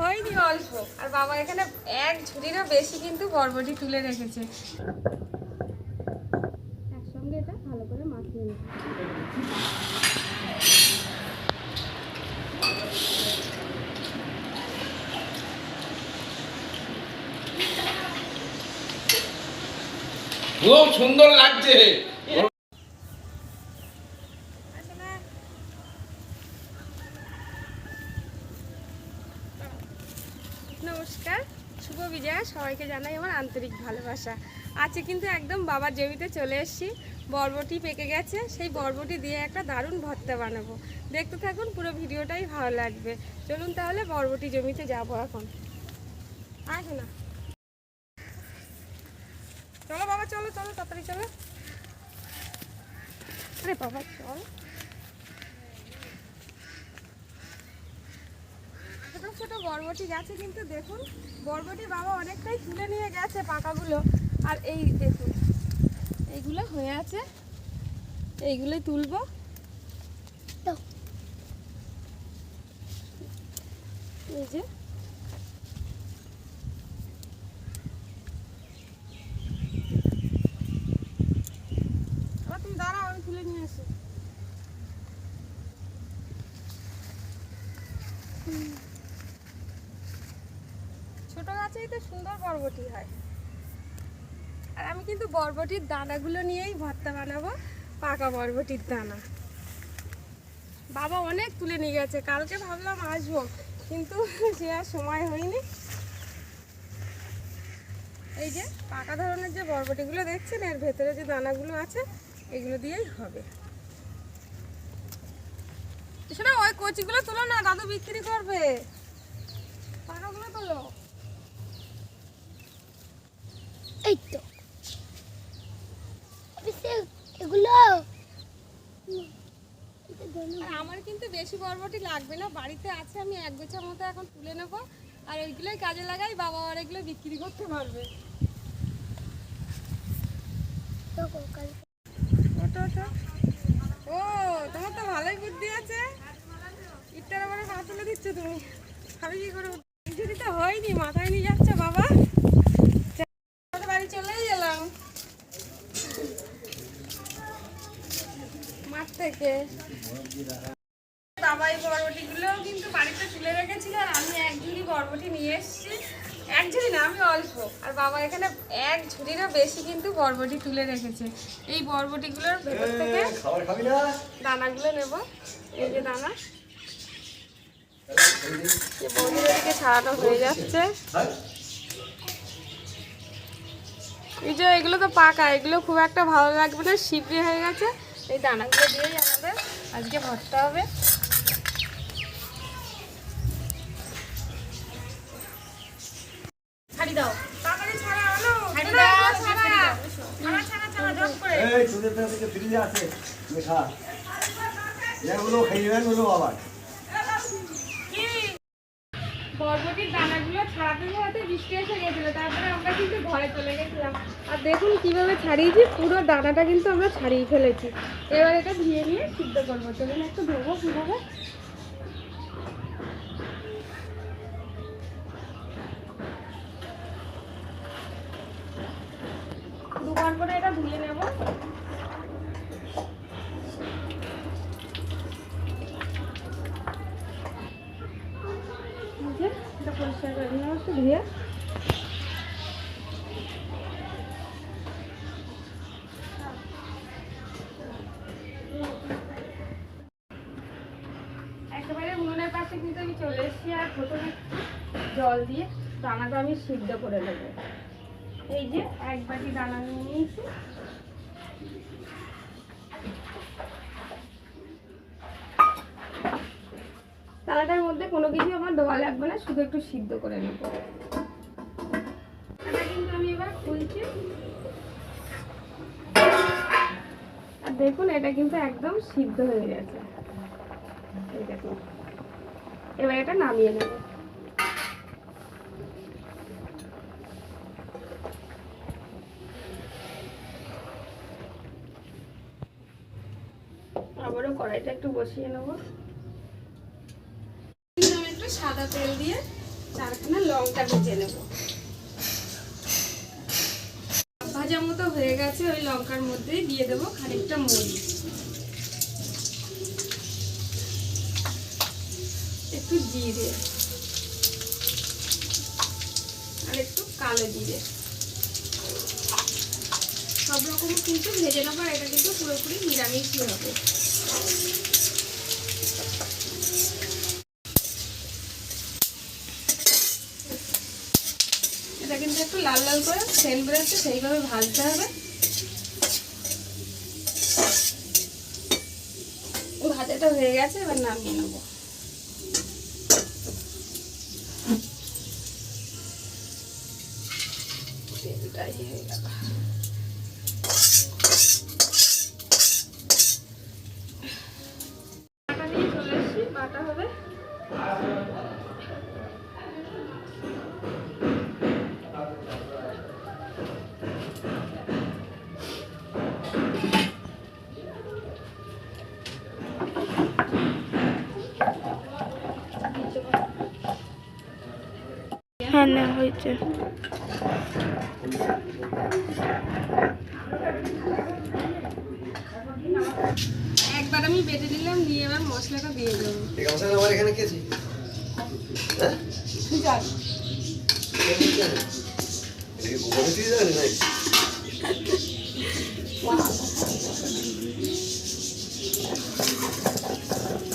হয়নি অল্প। আর বাবা এখানে এক ঝুড়িরও বেশি কিন্তু বরবটি তুলে রেখেছে। একসঙ্গে এটা ভালো করে মাখিয়ে নেব খুব সুন্দর লাগছে। সবাইকে জানাই আমার আন্তরিক ভালোবাসা। আজকে কিন্তু একদম বাবার জমিতে চলে এসেছি। বরবটি পেকে গেছে, সেই বরবটি দিয়ে একটা দারুণ ভর্তা বানাবো। দেখতে থাকুন, পুরো ভিডিওটাই ভালো লাগবে। চলুন তাহলে বরবটি জমিতে যাব এখন। আসে না। চলো বাবা, চলো চলো, তাড়াতাড়ি চলো। আরে বাবা, চল। ছোট বরবটি গাছে কিন্তু দেখুন বরবটি বাবা অনেকটাই তুলে নিয়ে গেছে পাকাগুলো। আর এই দেখুন এইগুলো হয়ে আছে। এইগুলোই তুলবো। এই যে। তুমি দাঁড়াও আমি তুলে নিয়ে আসি। ছোট গাছেই তো সুন্দর বরবটি হয়। আর আমি কিন্তু বরবটির দানাগুলো নিয়েই ভর্তা বানাবো, পাকা বরবটির দানা। বাবা অনেক তুলে নিয়ে গেছে, কালকে ভাবলাম আসব, কিন্তু সে আর সময় হয়নি। এই যে পাকা ধরনের যে বরবটিগুলো দেখছেন, এর ভেতরে যে দানাগুলো আছে, এগুলো দিয়েই হবে। শোনা, ওই কচিগুলো তোলো না, দাদু বিক্রি করবে। পাকাগুলো তোলো। এই তো এগুলো? আমার কিন্তু বেশি বরবটি লাগবে না। বাড়িতে আছে আমি এক গোছা মতো এখন তুলে নেব। আর ওইগুলোই কাজে লাগাই বাবা আর এগুলো বিক্রি করতে পারবে। ও তোমার তো ভালোই বুদ্ধি আছে। ইটটার উপরে পা তুলে দিচ্ছ তুমি। ভাবি কি করে যদি তো হয়নি মাথায় নিয়ে যাচ্ছ বাবা। বাড়ি চলেই গেলাম। মাঠ থেকে। বাবা এই বরবটিগুলোও কিন্তু বাড়িতে তুলে রেখেছিল আর আমি এক ঝুড়ি বরবটি নিয়ে এসেছি। এক ঝুড়ি না আমি অল্প। আর বাবা এখানে এক ঝুড়িরও বেশি কিন্তু বরবটি তুলে রেখেছে। এই বরবটিগুলোর ভেতর থেকে দানাগুলো নেব। এই যে দানা। যে বৌদিদেরকে ছাড়ানো হয়ে যাচ্ছে। এই যে এগুলো তো পাকা এগুলো খুব একটা ভালো লাগবে না শিপড়ি হয়ে গেছে। এই দানাগুলো দিয়েই আমাদের আজকে ভরতে হবে। ছাড়ি দাও। এই তোদের থেকে ফ্রিজে আছে লেখা এগুলো খেয়ে নেবেন আবার। বরবটির দানাগুলো ছাড়াতে ছাড়াতে বৃষ্টি এসে গেছিল, তারপরে আমরা কিন্তু ঘরে চলে গেছিলাম। আর দেখুন কীভাবে ছাড়িয়েছি, পুরো দানাটা কিন্তু আমরা ছাড়িয়ে ফেলেছি। এবার এটা ধুয়ে নিয়ে সিদ্ধ করব। চলুন একটু ধোবো কীভাবে। দুবার করে এটা ধুয়ে নেব। হচ্ছে ধুয়ে একেবারে উনুনের পাশে কিন্তু আমি চলে এসেছি আর প্রথমে জল দিয়ে দানাটা আমি সিদ্ধ করে নেব। এই যে, এক বাটি দানা নিয়ে নিয়েছি দানাটার মধ্যে কোনো কিছু আমার দেওয়া লাগবে না, শুধু একটু সিদ্ধ করে নেব। কিন্তু আমি এবার আর দেখুন, এটা কিন্তু একদম সিদ্ধ হয়ে গেছে। এবার এটা নামিয়ে নেব। আবারও কড়াইটা একটু বসিয়ে নেব। সাদা তেল দিয়ে চারখানা লঙ্কা ভেজে নেব। ভাজা মতো হয়ে গেছে, ওই লঙ্কার মধ্যেই দিয়ে দেবো খানিকটা মরিচ একটু জিরে আর একটু কালো জিরে। সব রকম কিন্তু ভেজে নেব এটা কিন্তু পুরোপুরি নিরামিষই হবে। এটা একটু লাল লাল করে সেন বেরোচ্ছে সেইভাবে ভাজতে হবে। ভাজাটা হয়ে গেছে, এবার নামিয়ে নেব। হ্যাঁ না হয়েছে। একবার আমি বেটে নিলাম দিয়ে এবার মশলাটা দিয়ে দেবো। এই গামছাটা আমার এখানে কে হ্যাঁ?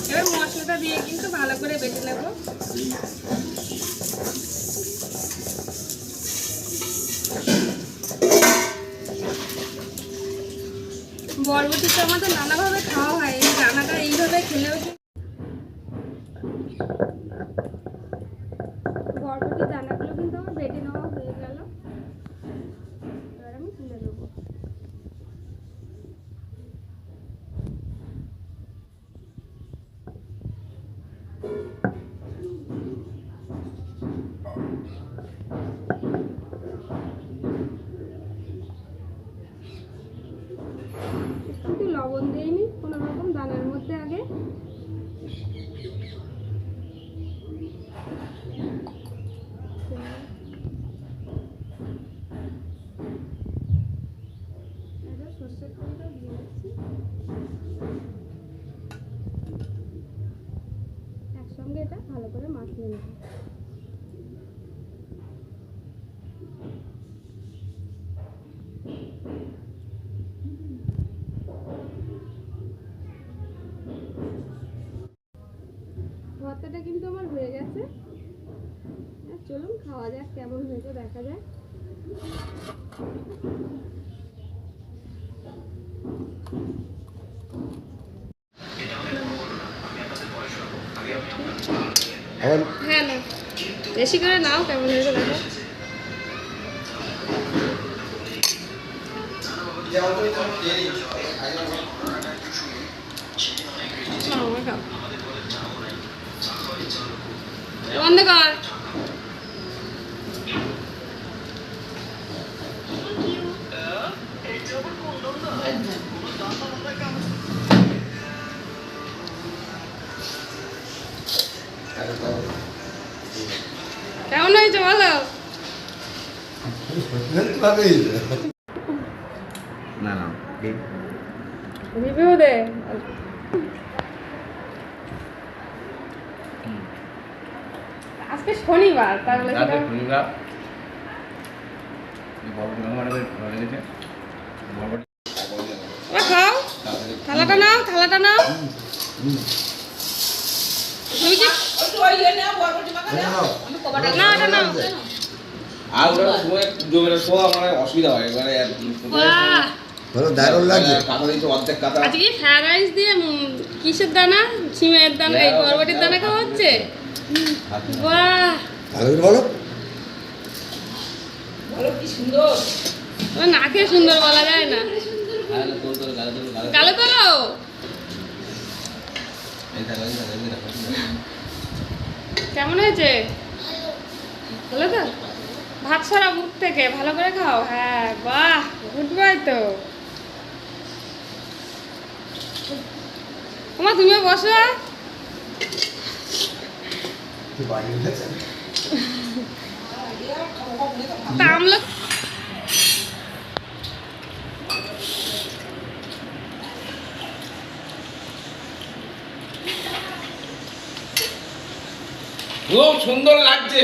এবার মশলাটা দিয়ে কিন্তু ভালো করে বেটে নেব। আমাদের নানাভাবে খাওয়া হয়, এই রান্নাটা এইভাবে খেলেও কি- বরবটি দানাগুলো কিন্তু আমার বেটে নেওয়া হয়ে গেল এবার আমি তুলে দেবো একটু লবণ দিইনি কোনো রকম দানার মধ্যে আগে এবার সর্ষের তেলটা দিয়ে দিচ্ছি একসঙ্গে এটা ভালো করে মাখিয়ে নেব। ভর্তাটা কিন্তু আমার হয়ে গেছে। আর চলুন, খাওয়া যাক, কেমন হয়েছে, দেখা যাক। আমার হ্যাঁ না বেশি করে নাও কেমন হয়েছে দেখো। নাও, না না রিভিউ দে। আজকে শনিবার তাহলে শনিবার। খাও। থালাটা নাও থালাটা নাও। তুমি কি না এটা নাও। আর ওরা সময় জমে শোয়া মানে অসুবিধা হয় এবারে ভালো দারুণ লাগছে কাঁথা দিচ্ছে অর্ধেক কাঁথা। আজকে ফ্রাইড রাইস দিয়ে কিসের দানা? সিমের দানা এই বরবটির দানা খাওয়া হচ্ছে? বাহ! ভালো বলো। সুন্দর? বলা যায় না। কালো। কেমন হয়েছে? ভালো তো? ভাত সরা মুখ থেকে ভালো করে খাও? হ্যাঁ বাহ গুড বাই তো। তোমার তুমিও বসো খুব সুন্দর লাগছে।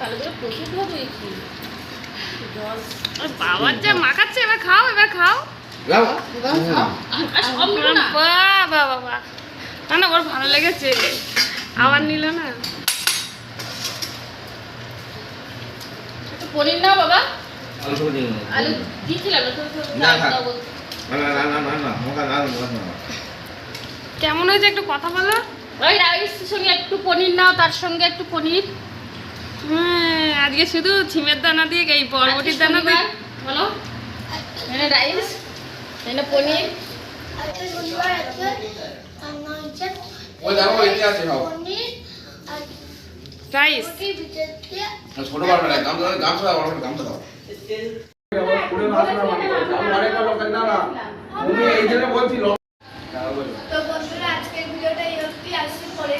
প্রচুর হবে কি জল বাবার যা মাখাচ্ছে এবার খাও এবার খাও। না? ওর ভালো লেগেছে। আবার নিল না? পনির নাও বাবা। আলু দিয়েছিলাম না। কেমন হয়েছে একটু কথা বলো। ওই সঙ্গে একটু পনির নাও তার সঙ্গে একটু পনির। হ্যাঁ আজকে শুধু ছিমের দানা দিয়ে এই বরবটির দানা দিয়ে বলো। এখানে রাইস এখানে পনির। রাইস ছোট না গামছা গামছা দাও গামছা তো বন্ধুরা আজকের ভিডিওটা এই অবধি আসছি পরে